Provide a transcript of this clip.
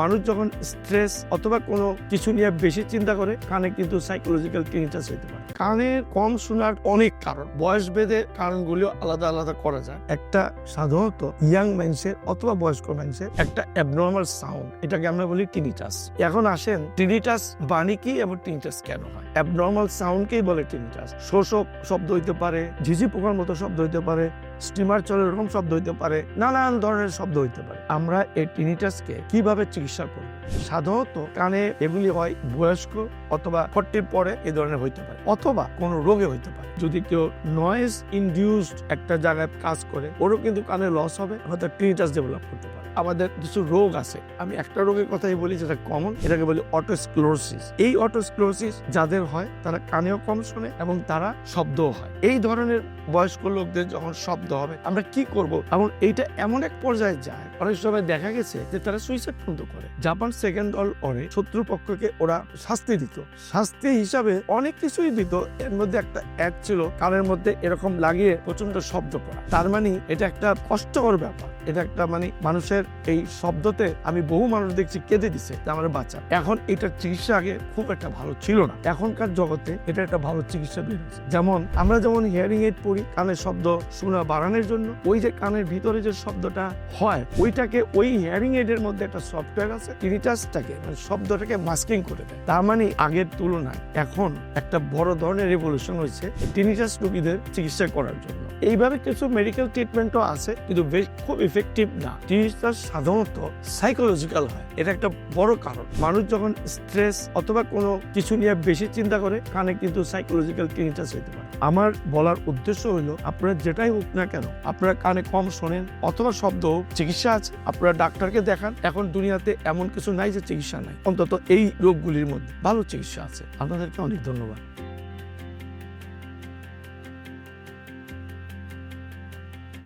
মানুষ যখন স্ট্রেস অথবা কোনো কিছু নিয়ে বেশি চিন্তা করে, কানে কিন্তু সাইকোলজিক্যাল টিনিটাস হতে পারে। কানের কম শোনার অনেক কারণ, বয়স ভেদে কারণগুলো আলাদা আলাদা করা যায়। একটা সাধারণত ইয়াং মানুষের অথবা বয়স্ক মানুষের একটা অ্যাবনর্মাল সাউন্ড এটাকে আমরা বলি টিনিটাস এখন আসেন টিনিটাস বাণী কি এবং টিনিটাস কেন হয়? অ্যাবনর্মাল সাউন্ডকেই বলে টিনিটাস শোষক শব্দ হইতে পারে, ঝিঝি পোকার মতো শব্দ হইতে পারে স্টিমার চলে এরকম শব্দ হইতে পারে, নানান ধরনের শব্দ হইতে পারে। আমরা এই টিনিটাসকে কীভাবে চিকিৎসা করব? সাধারণত কানে এগুলি হয় বয়স্ক অথবা ফর্টির পরে এ ধরনের হইতে পারে, অথবা কোনো রোগে হইতে পারে। যদি কেউ নয়েজ ইনডিউসড একটা জায়গায় কাজ করে, ওরও কিন্তু কানে লস হবে, হয়তো টিনিটাস ডেভেলপ করতে পারে। আমাদের কিছু রোগ আছে, আমি একটা রোগের কথাই বলি যেটা কমন এটাকে বলি অটোস্ক্লোরোসিস এই অটোস্ক্লোরোসিস যাদের হয়, তারা কানেও কম শোনে এবং তারা শব্দও হয়। এই ধরনের বয়স্ক লোকদের যখন শব্দ হবে। আমরা কি করব? এবং এইটা এমন এক পর্যায়ে যায়, অনেক সময় দেখা গেছে যে তারা সুইসাইড পর্যন্ত করে। জাপান সেকেন্ড অল অরে শত্রুপক্ষকে ওরা শাস্তি দিত। শাস্তি হিসাবে অনেক কিছুই দিত। এর মধ্যে একটা অ্যাড ছিল, কানের মধ্যে এরকম লাগিয়ে প্রচণ্ড শব্দ করা। তার মানে এটা একটা কষ্টকর ব্যাপার। এটা একটা মানে মানুষের এই শব্দতে আমি বহু মানুষ দেখছি কেঁদে দিছে আমার বাচ্চা এখন এটা চিকিৎসা আগে খুব একটা ভালো ছিল না। এখনকার জগতে এটা একটা ভালো চিকিৎসা বেরিয়েছে যেমন আমরা যেমন হিয়ারিং এইড পড়ি, কানের শব্দ শোনা বাড়ানোর জন্য ওই যে কানের ভিতরে যে শব্দটা হয়, ওইটাকে ওই হিয়ারিং এইড এর মধ্যে একটা সফটওয়্যার আছে টিনিটাসটাকে মানে শব্দটাকে মাস্কিং করে দেয়। তার মানে আগের তুলনায় এখন একটা বড় ধরনের রেভলিউশন হয়েছে টিনিটাস রোগীদের চিকিৎসা করার জন্য। এইভাবে কিছু মেডিকেল ট্রিটমেন্টও আছে, কিন্তু বেশ খুব ইফেক্টিভ না। টিনিটাস সাধারণত সাইকোলজিক্যাল হয়। এটা একটা বড় কারণ। মানুষ যখন স্ট্রেস অথবা কোনো কিছু নিয়ে বেশি চিন্তা করে, কানে কিন্তু সাইকোলজিক্যাল টিনিটাস হতে পারে। আমার বলার উদ্দেশ্য হলো আপনারা যেটাই হোক না কেন, আপনারা কানে কম শোনেন, অথবা শব্দ চিকিৎসা আছে, আপনারা ডাক্তারকে দেখান। এখন দুনিয়াতে এমন কিছু নাই যে চিকিৎসা নাই। অন্তত এই রোগগুলির মধ্যে ভালো চিকিৎসা আছে। আপনাদেরকে অনেক ধন্যবাদ।